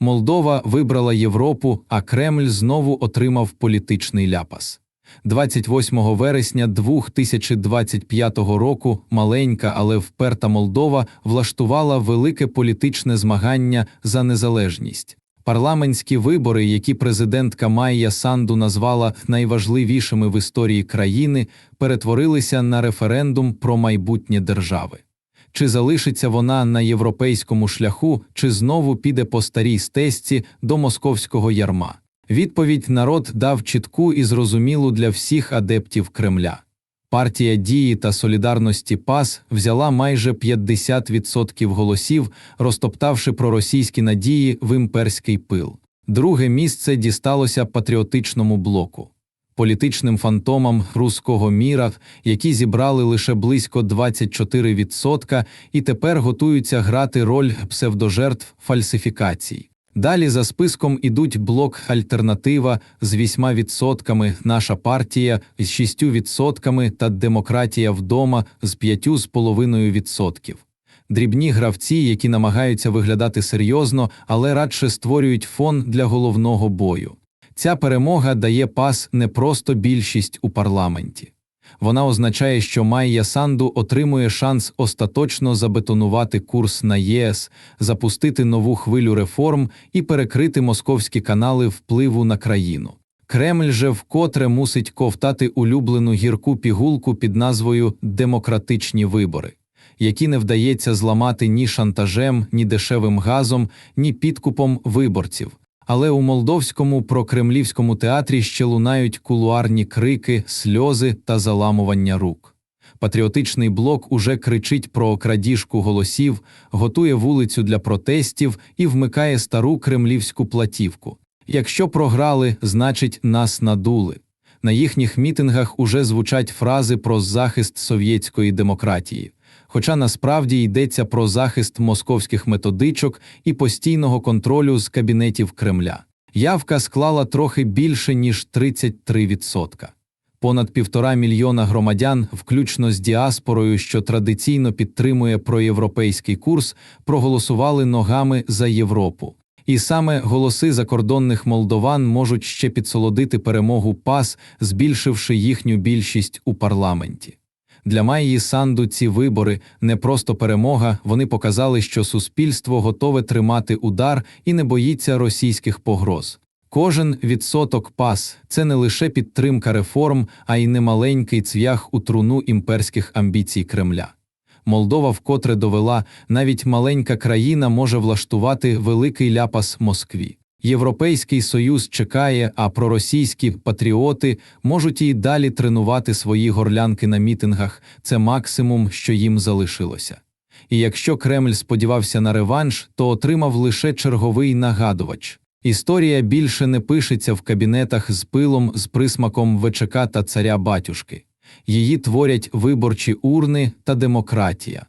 Молдова вибрала Європу, а Кремль знову отримав політичний ляпас. 28 вересня 2025 року маленька, але вперта Молдова влаштувала велике політичне змагання за незалежність. Парламентські вибори, які президентка Майя Санду назвала найважливішими в історії країни, перетворилися на референдум про майбутнє держави. Чи залишиться вона на європейському шляху, чи знову піде по старій стежці до московського ярма? Відповідь народ дав чітку і зрозумілу для всіх адептів Кремля. Партія дії та солідарності ПАС взяла майже 50% голосів, розтоптавши проросійські надії в імперський пил. Друге місце дісталося патріотичному блоку. Політичним фантомам руського міра, які зібрали лише близько 24% і тепер готуються грати роль псевдожертв фальсифікацій. Далі за списком ідуть блок Альтернатива з 8%, наша партія з 6% та демократія вдома з 5,5%. Дрібні гравці, які намагаються виглядати серйозно, але радше створюють фон для головного бою. Ця перемога дає пас не просто більшість у парламенті. Вона означає, що Майя Санду отримує шанс остаточно забетонувати курс на ЄС, запустити нову хвилю реформ і перекрити московські канали впливу на країну. Кремль же вкотре мусить ковтати улюблену гірку пігулку під назвою Демократичні вибори, які не вдається зламати ні шантажем, ні дешевим газом, ні підкупом виборців. Але у молдовському прокремлівському театрі ще лунають кулуарні крики, сльози та заламування рук. Патріотичний блок уже кричить про крадіжку голосів, готує вулицю для протестів і вмикає стару кремлівську платівку. Якщо програли, значить нас надули. На їхніх мітингах уже звучать фрази про захист совєтської демократії. Хоча насправді йдеться про захист московських методичок і постійного контролю з кабінетів Кремля. Явка склала трохи більше ніж 33%. Понад півтора мільйона громадян, включно з діаспорою, що традиційно підтримує проєвропейський курс, проголосували ногами за Європу. І саме голоси закордонних молдован можуть ще підсолодити перемогу ПАС, збільшивши їхню більшість у парламенті. Для Майї Санду ці вибори не просто перемога, вони показали, що суспільство готове тримати удар і не боїться російських погроз. Кожен відсоток пас це не лише підтримка реформ, а й немаленький цвях у труну імперських амбіцій Кремля. Молдова вкотре довела, навіть маленька країна може влаштувати великий ляпас Москві. Європейський союз чекає, а проросійські патріоти можуть і далі тренувати свої горлянки на мітингах. Це максимум, що їм залишилося. І якщо Кремль сподівався на реванш, то отримав лише черговий нагадувач. Історія більше не пишеться в кабінетах з пилом, з присмаком ВЧК та царя батюшки. Її творять виборчі урни та демократія.